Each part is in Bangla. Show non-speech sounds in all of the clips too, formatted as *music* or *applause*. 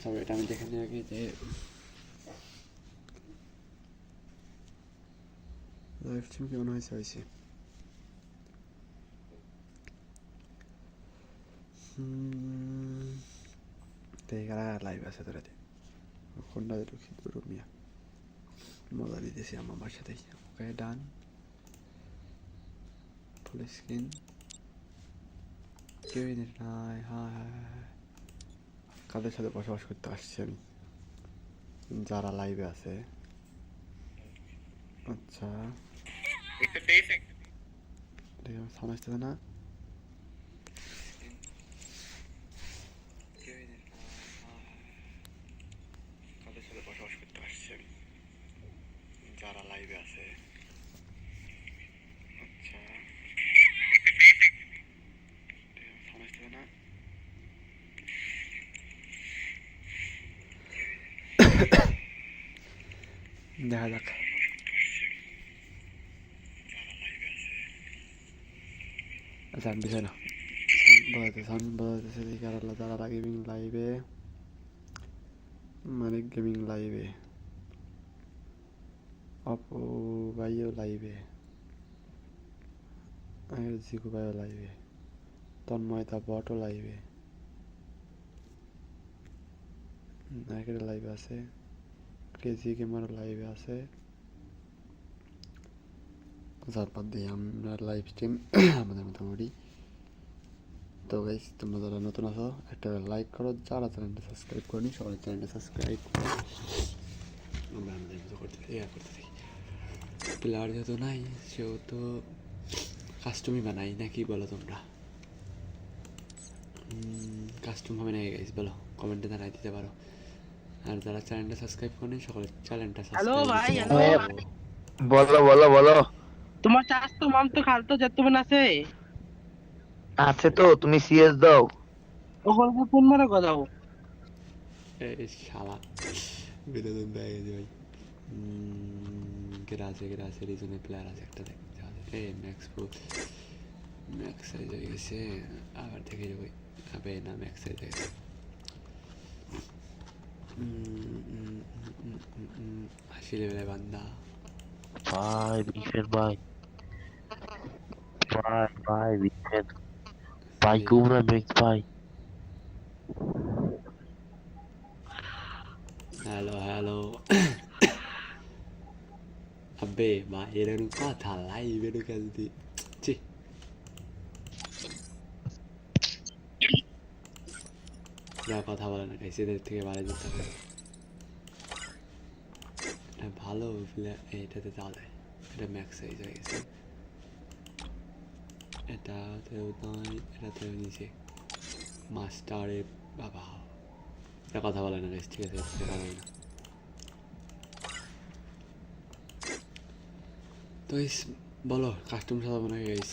তবে এটা আমি দেখে নিই আগে যে লাইভ স্ট্রিম কেমন হয়েছে হয়েছে তেগারা লাইভ আছে তোরা কোনটা ঢুকি দুটো মিয়া মজা দিতেছি আমার আমার সাথে ওকে ডান ফুল স্ক্রিন কেউই নেই নাই হ্যাঁ হ্যাঁ হ্যাঁ কাদের সাথে বসবাস করতে আসছেন? আমি যারা লাইভে আছে। আচ্ছা। ঠিক আছে সাউন্ড না কাদের সাথে বসবাস করতে আসছি আমি যারা লাইভে আছে আচ্ছা ঠিক আছে সাউন্ড আসতেছে না দেখা যাক আচ্ছা আমি বিষয় না বলাতে সাউন্ড বলাতেছে যে কারা যারা গেমিং লাইভে মানে গেমিং লাইভে অপো ভাইও লাইভে আর জিকু ভাইও লাইভে তন্ময়তা বটও লাইভে নায়কের লাইভ আছে। ক্রেজি গেমার লাইভ আছে। তারপর দিয়ে আমরা লাইভ স্ট্রিম *coughs* আমাদের মোটামুটি। তো গাইস তোমরা যারা নতুন আছো, একটা লাইক করো। যারা চ্যানেলটা সাবস্ক্রাইব করেনি, সবাই চ্যানেলটা সাবস্ক্রাইব করো। আমরা আমাদের মতো করতে থাকি করতে থাকি। প্লেয়ার যেহেতু নাই, সেহেতু কাস্টমই বানাই নাকি বলো তোমরা? কাস্টম হবে না গাইস বলো। কমেন্টে জানাই দিতে পারো। আর যারা চ্যানেলটা সাবস্ক্রাইব করেনি সকলে চ্যানেলটা হ্যালো ভাই, হ্যালো। বলো বলো বলো। তোমার চাষ তো মাম তো খালতো যেতবেন আছে? আছে তো তুমি সিএস দাও। ও ওখানে ফোন মারা কথা এই শালা বিনোদন দেয় ভাই। কেরা আছে কেরা আছে রিজনে প্লেয়ার আছে একটা হবে এই ম্যাক্স প্রো ম্যাক্স সাইজ হয়ে গেছে আবার দেখে যাব। আবে না ম্যাক্স সাইজ হয়ে গেছে। আশি লেভেলের বান্দা ভাই বিফেন ভাই ভাই ভাই বিফেন ভাই কুমড়া মেক্স ভাই হ্যালো হ্যালো আবে মা এরকম কথা লাইভ এরকম যদি ছি যা কথা বলে না গাইস এদের থেকে বাড়ি যেতে হবে। এটা ভালো এটাতে যাওয়া যায়। এটা ম্যাক্স সাইজ হয়ে গেছে এটাতেও নয় এটাতেও নিচে। মাস্টারের বাবা। এটা কথা বলে না গাইস ঠিক আছে কথা বলে না। তো বলো কাস্টম সাজাবো না গাইস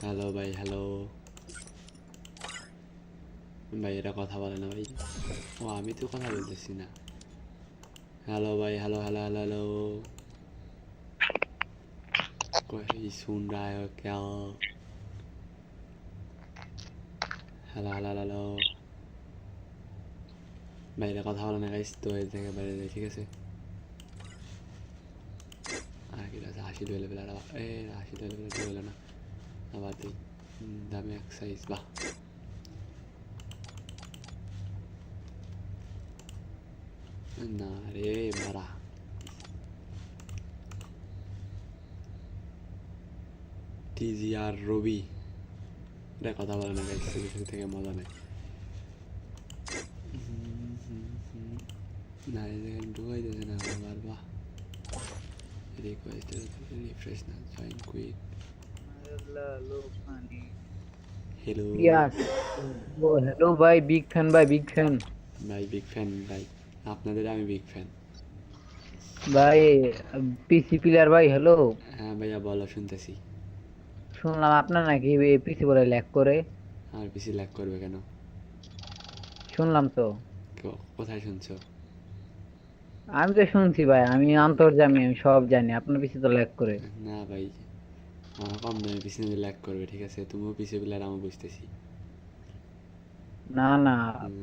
হ্যালো ভাই হ্যালো ভাই এরা কথা বলে না ভাই ও আমি তো কথা বলতেছি না হ্যালো ভাই হ্যালো হ্যালো হ্যালো হ্যালো कोई सुन रहा है क्या হ্যালো হ্যালো হ্যালো বাইরে কথা বলে না গাইস তো এর থেকে বাইরে যাই ঠিক আছে আর কি আছে আশি দুই লেভেল আর এ আশি দুই লেভেল দুই না আবার দিই হুম, দামে এক সাইজ বাহ না রে মারা টিজি আর রবি এটা কথা বলে না গাইস থেকে মজা নেই না জায়গায় ঢুকাই দিয়েছে না আবার বাহ রিকোয়েস্ট রিফ্রেশ না join quick hello yes hello ভাই বিগ ফ্যান ভাই বিগ ফ্যান ভাই বিগ ফ্যান ভাই আপনাদের আমি বিগ ফ্যান ভাই পিসি প্লেয়ার ভাই হ্যালো হ্যাঁ ভাইয়া বলো শুনতেছি। শুনলাম আপনার নাকি পিসি বলে ল্যাক করে? আমার পিসি ল্যাক করবে কেন? শুনলাম তো। কোথায় শুনছো? আমি তো শুনছি ভাই আমি আন্তর্জামি আমি সব জানি আপনার পিসি তো ল্যাক করে। না ভাই আমার কম দামে পিছনে ল্যাক করবে ঠিক আছে? তুমিও পিছিয়ে প্লেয়ার আমি বুঝতেছি। না না।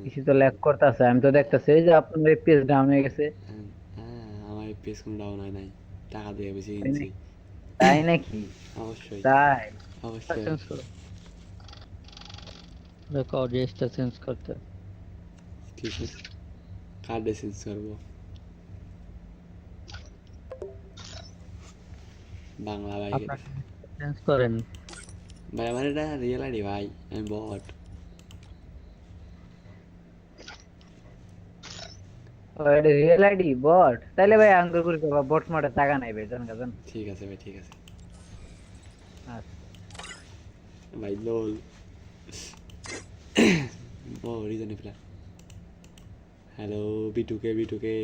পিসি তো ল্যাগ করতেছে। আমি তো দেখতেছি যে আপনার এফপিএস ডাউন হয়ে গেছে। হ্যাঁ, আমার পেস কোনো ডাউন হয় নাই। টাকা দিয়ে বেশি কিনছি। তাই নাকি? অবশ্যই। তাই? অবশ্যই। চেঞ্জ দেখো অডিয়েন্সটা চেঞ্জ করতে। ঠিক আছে কার্ড চেঞ্জ করব? বাংলা ভাই চেঞ্জ করেন। ভাই আমার এটা রিয়েল আইডি ভাই। আমি বট এটা রিয়েল আইডি বট তাইলে ভাই আঙ্গুর করে বাবা বট টাকা নাই ভাই জান। গাজন ঠিক আছে ভাই ঠিক আছে। আচ্ছা। ভাই লোল ও রিজনে ফেলা হ্যালো বিটুকে বিটুকে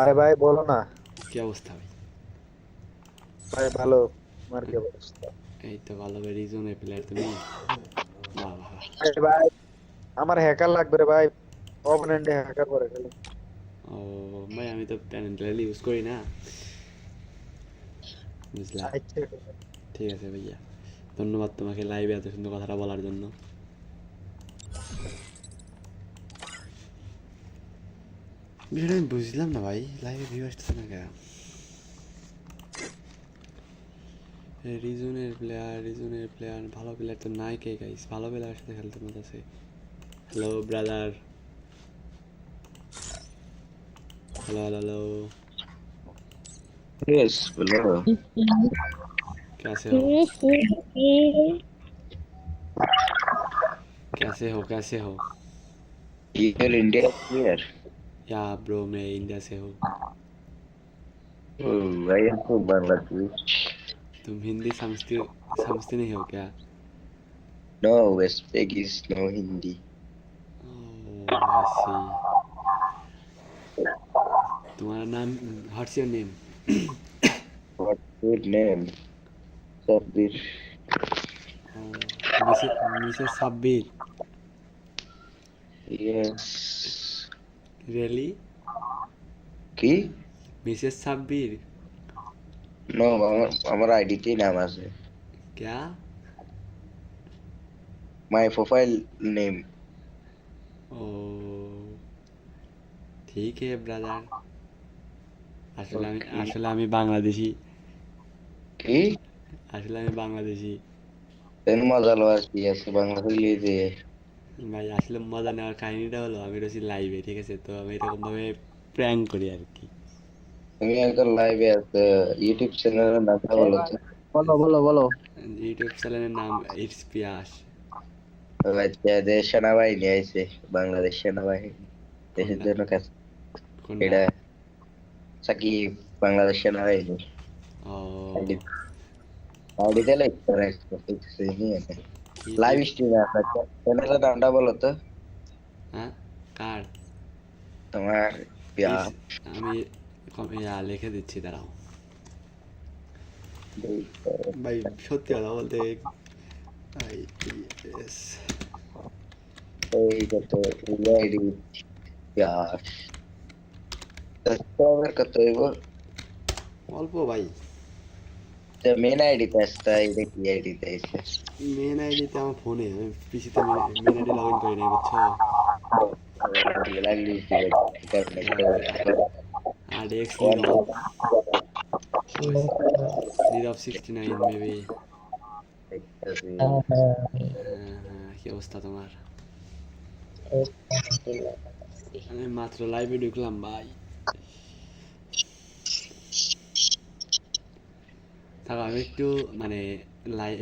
আরে ভাই বলো না। কি অবস্থা ভাই? ভাই ভালো। আমার কি অবস্থা? এই তো ভালো ভাই রিজনে প্লেয়ার তুমি। বাহ বাহ বাহ। ভাই আমার হ্যাকার লাগবে রে ভাই। অপোনেন্টে হ্যাকার করে ফেলে ও ভাই আমি তো প্যানেল ইউজ করি না। বুঝলাম আচ্ছা ঠিক আছে। ভাইয়া। ধন্যবাদ তোমাকে লাইভে এত সুন্দর কথাটা বলার জন্য। বিষয়টা আমি বুঝলাম না ভাই। লাইভে ভিউ আসতেছে না কেন? রিজনের প্লেয়ার রিজনের প্লেয়ার ভালো প্লেয়ার তো নাই কে গাইস ভালো প্লেয়ারের সাথে খেলতে মজা আছে। Hello brother Hello, hello, hello. Yes, hello. कैसे हो कैसे हो कैसे हो You're India here. Yeah, bro, मैं इंडिया से हूँ Oh, I am from Bangladesh. तुम हिंदी समझते समझते नहीं हो क्या No, we speak is no Hindi. Oh, I see. तुम्हारा नाम what's your name What's your name? Sabir. Mrs Mrs Sabbir Yes. Really কি मिसेस साब्बिर No, আমার আমার আইডিতেই নাম আছে क्या মাই প্রোফাইল নেম ओ ठीक है ब्रादार আসলে আমি আসলে আমি বাংলাদেশি। কি? আসলে আমি বাংলাদেশি। তেন মজা লো আর কি আছে বাংলা হইলে যে। ভাই আসলে মজা নেওয়ার কাহিনীটা হলো আমি রয়েছি লাইভে ঠিক আছে? তো আমি এরকম ভাবে প্র্যাঙ্ক করি আর কি। তুমি একবার লাইভে আছে ইউটিউব চ্যানেলের নামটা বলো। তো বলো বলো বলো। ইউটিউব চ্যানেলের নাম ইটস পিয়াস আচ্ছা দেশ সেনাবাহিনী আইছে বাংলাদেশ সেনাবাহিনী দেশের জন্য কাজ কোনটা? এটা সাকিব বাংলাদেশ সেনাবাহিনী ও আইডি আইডিতে লাইক করে দেখতেছি নিয়ে লাইভ স্ট্রিমে আছে চ্যানেলের নামটা বলো তো হ্যাঁ কার তোমার আমি কম- ইয়া, লিখে দিচ্ছি দাঁড়াও ভাই সত্যি কথা বলতে IPS এই কত আইডি ইয়া হইব অল্প ভাই মেন আইডি কি মেন আইডিতে আমার ফোনে আমি পিসিতে মেন আইডি লগ ইন করি নাই বুঝছ আর X Nirob sixty nine maybe কি অবস্থা তোমার আমি মাত্র লাইভে ঢুকলাম ভাই থাকো আমি একটু মানে লাই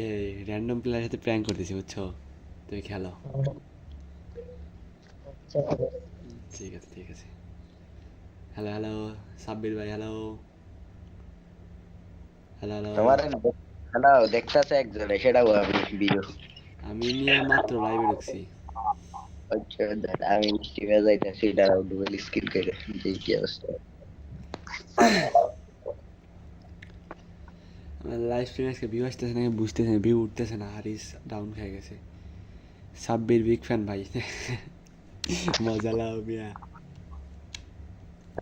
র্যান্ডম প্লেয়ারের সাথে প্র্যাঙ্ক করতেছি বুঝছ? তুমি খেলো। ঠিক আছে ঠিক আছে। হ্যালো হ্যালো সাব্বির ভাই হ্যালো হ্যালো হ্যালো তোমার হ্যালো দেখতেছে একজনে সেটাও আমি ভিডিও আমি নিয়ে মাত্র লাইভে ঢুকছি। আচ্ছা দাঁড়া, আমি স্ট্রিমে যাইতেছি দাঁড়াও ডুবেল স্কিল করে দেখি কি অবস্থা? লাইভ স্ট্রিমে আজকে ভিউ আসতেছে না বুঝতেছে না ভিউ উঠতেছে না হারিস ডাউন খেয়ে গেছে। সাব্বির বিগ ফ্যান ভাই। *laughs* মজা লাও মিয়া।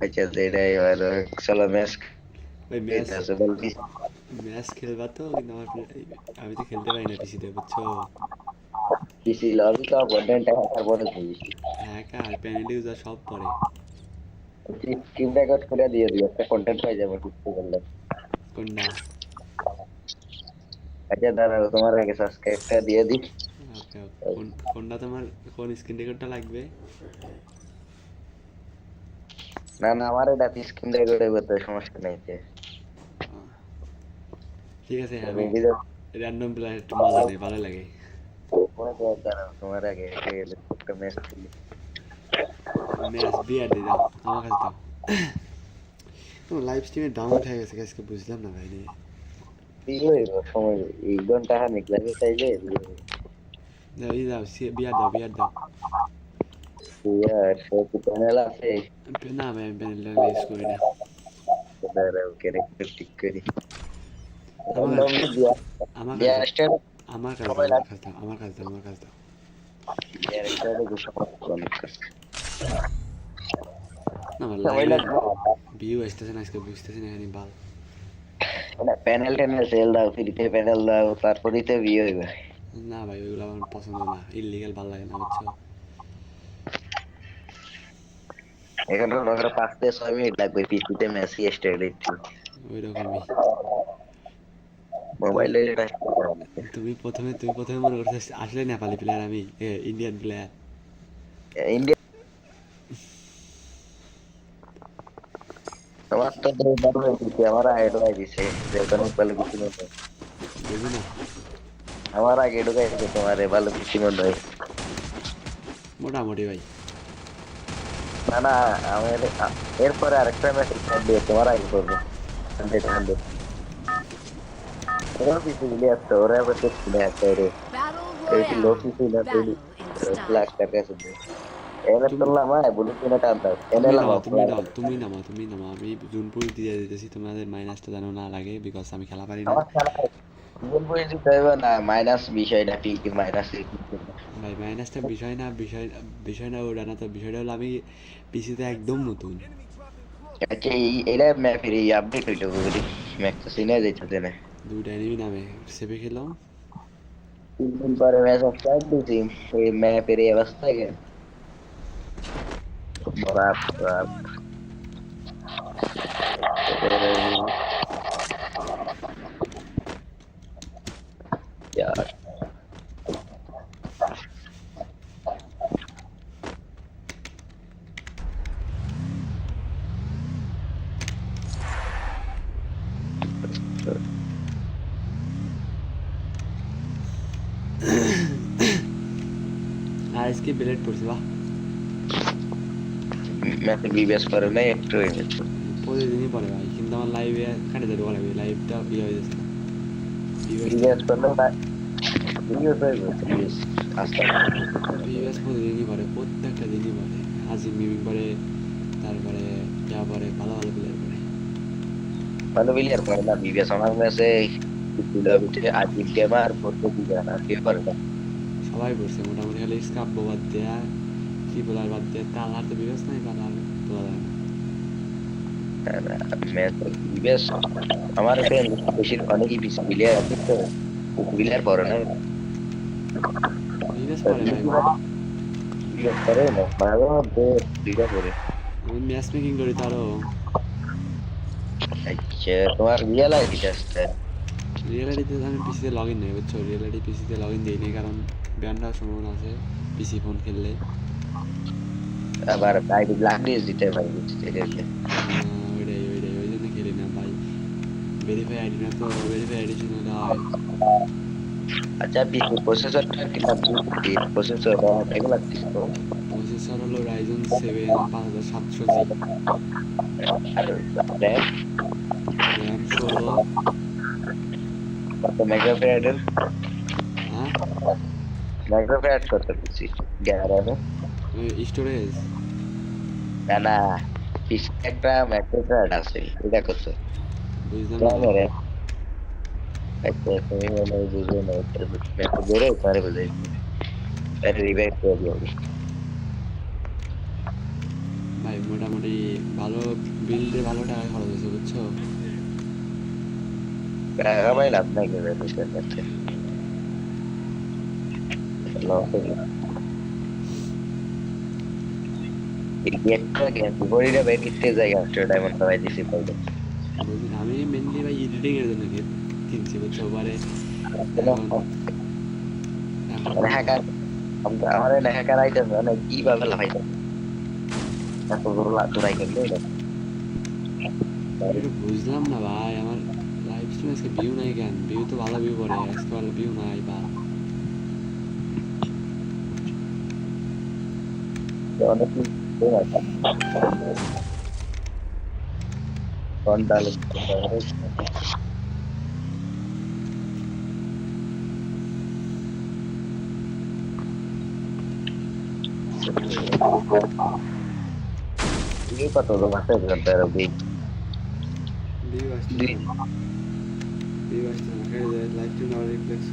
আচ্ছা এটাই এবার চলো ম্যাচ ভাই ম্যাচ ম্যাচ খেলবা তো কিন্তু আমার আমি তো খেলতে পারি না পিসিতে বুঝছ? পিসি লবি তো কন্টেন্ট হ্যাকার বলে দিয়েছি হ্যাকার প্যানেল ইউজার সব পড়ে স্ক্রিন রেকর্ড করে দিয়ে দিই একটা কন্টেন্ট পাই যাবে বুঝতে পারলে কোনটা? আচ্ছা দাঁড়াও তোমার আগে সাবস্ক্রাইবটা দিয়ে দিই। ওকে কোন কোনটা তোমার কোন স্ক্রিন রেকর্ডটা লাগবে। না না আমার এটা স্ক্রিন রেকর্ড হবে সমস্যা নেই ঠিক আছে আমি আমি র্যান্ডম প্লেয়ার একটু মজা নেই ভালো লাগে। তোমার আগে একটা ম্যাচ খেলি। ম্যাচ বিয়ার দিয়ে দাও আমার কাছে দাও। লাইভ স্ট্রিমে ডাউনলোড হয়ে গেছে আজকে বুঝলাম না ভাই রে কি হইব সময় এই ঘণ্টা হানিক লাগে চাইলে দাও এই দাও সি- বিয়ার দাও বিয়ার দাও ইয়ার সে কি প্যানেল আছে না ভাই আমি প্যানেলটা ইউজ করি না দাঁড়াও ক্যারেক্টার ঠিক করি আমার রandom দিয়া আমার দিয়া কাছে স্টার আমার কাছে সবাই দাও, আমার কাছে দাও আমার কাছে দাও আমার কাছে দাও ক্যারেক্টারগুলো অনেক না আমার সবাই লাইভে লাগবে ভিউ আসতেছে না আজকে বুঝতেছি না এখানে বাল মানে প্যানেল ট্যানেল সেল দাও ফ্রিতে প্যানেল দাও তারপরেই তো বিয়ে হইবে। না ভাই ওইগুলো আমার পছন্দ না। ইলিগাল ভালো লাগে না বুঝছ? এখানে মনে করো পাঁচ থেকে ছয় মিনিট লাগবে পিসিতে মেসি স্টাইল ওই রকমই মোবাইলে তুমি প্রথমে তুমি প্রথমে মনে করছ আসলে নেপালি প্লেয়ার আমি ইন্ডিয়ান প্লেয়ার ইন্ডিয়া আমার তো দারুণ দিচ্ছে আমার আইডিয়া দিছে যেটা ভালো কিছু মনে হয়। বুঝি না আমার আগে ঢুকাই দিচ্ছে তোমার ভালো কিছু মনে হয় মোটামুটি ভাই না না আমার এরপরে আরেকটা মেসেজ দিয়ে তোমার আগে করব হান্ড্রেড হান্ড্রেড ওরা পিছু মিলে আসতো ওরা আবার দেখছি না একটা রে Battle এই লো Royale. পিছু না তৈরি Battle in লাখ style. টাকা শুধু এনে তুললাম বলে কিনে টান দাও। এনে নামাও তুমি নাও তুমি নামাও তুমি নামাও আমি জুনপুর দিয়ে দিতেছি তোমাদের মাইনাসটা যেন না লাগে বিকজ আমি খেলা পারি না। আমার খেলা জীবন বই দিতে হবে না মাইনাস বিষয়টা ঠিক মাইনাস ভাই মাইনাসটা বিষয় না বিষয় বিষয় না ওটা না তো বিষয়টা হলো আমি পিসিতে একদম নতুন। আচ্ছা এই এটা ম্যাপের এই আপডেট হইল বলি ম্যাপ তো সিনে যাইতেছে না দুইটা এনিমি নামে সেভে খেলাম। তিন দিন পরে ম্যাচ স্টার্ট দিছি এই ম্যাপের এই অবস্থা কেন বাপ বাপ यार আর আজকে ব্লেড পড়ছি মেসে বিবেস করে না একটু প্রতিদিনই পড়ে ভাই কিন্তু আমার লাইভে খাটে যেতে বলে লাইভটা বিয়ে হয়ে যাচ্ছে বিবেস করে না বিবেস প্রতিদিনই পড়ে প্রত্যেকটা দিনই পড়ে আজিম মিমিং পড়ে তারপরে যা পড়ে ভালো ভালো প্লেয়ার পড়ে ভালো প্লেয়ার সবাই পড়ছে মোটামুটি খালি স্কাপ বাদ দেয়া কি বলার আমি পিসিতে লগ ইন নেই বুঝছ রিয়েল আইডি পিসিতে লগ ইন দিইনি কারণ ব্যান্ড হওয়ার সম্ভাবনা আছে পিসি ফোন খেললে আবার আইডি ব্ল্যাক লিস্ট দিতে পারি বুঝতে গেলে আহ, ওইটাই ওইটাই ওই জন্য খেলি না ভাই ভেরিফাই আইডি না তো ভেরিফাই আইডি জন্য হয় আচ্ছা পিসি প্রসেসরটা কি লাগছে প্রসেসর এগুলো লাগছে তো প্রসেসর হলো রাইজন সেভেন পাঁচ হাজার সাতশো জি আর র্যাম র্যাম ষোলো কত মেগাপ্যাডের হ্যাঁ মেগাপ্যাড কত পিসি গ্যারামে স্টোরেজ না না একটা মেগাপ্যাড আছে এটা কত আচ্ছা তুমি মনে হয় বুঝবে না এটা রিভাইভ করে দিও ভাই মোটামুটি ভালো বিল্ডে ভালো টাকা খরচ হয়েছে বুঝছ? টাকা পাই লাভ নাই কিন্তু বিষয়ের মধ্যে লস হয়ে এই গেটটা গেছে বড়িটা বের করতে যাই আফটার ডায়মন্ড সবাই দিছি পাইবে আমি মেনলি ভাই এডিটিং এর জন্য কিনছি বুঝছ? পারে মানে হ্যাকার আমার না হ্যাকার মানে কীভাবে লাগাইতে এত বড় লাগ তোরাই করলে বুঝলাম না ভাই আমার লাইভ স্ট্রিমে আজকে ভিউ নাই কেন? ভিউ তো ভালো ভিউ পড়ে আজকে ভালো ভিউ নাই বা। অনেক কন্টাল ini kok tuh masih dengan terapi view আসছে Di- না ভিউ আসছে না এই যে লাইভ স্ট্রিম আর রিফ্লেক্স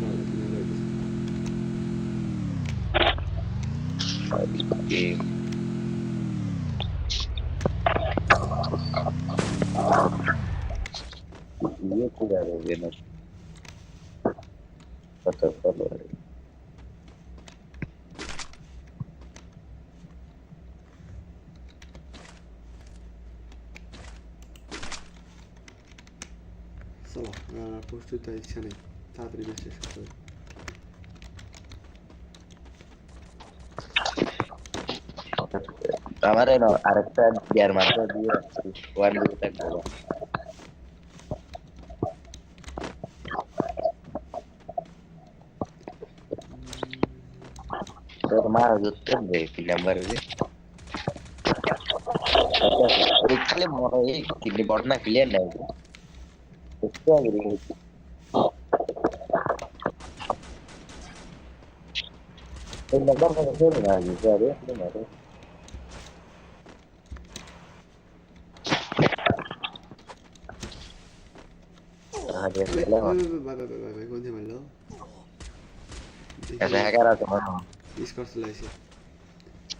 করা লাগবে Oke. Iya, aku gak ada benar. Betul, betul. চলো আর প্রস্তুত হওয়ার ইচ্ছা নেই তাড়াতাড়ি ম্যাচ শেষ করতে হবে আমার এনো আরেকটা বিয়ার মাত্র দিয়ে রাখছি ওয়ান দুটা করো তোর মা যুক্ত দে কি নাম্বার দে খালি মনে এই কিডনি বট না ক্লিয়ার নাই একটু আগে দেখেছি এই নাম্বার মনে করে না আগে যাবে না স্কোর চলে আসে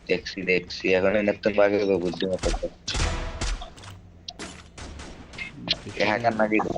দেখছি দেখছি এখন নতুন বাগে বুদ্ধিমত্তা হ্যাকার না দিলে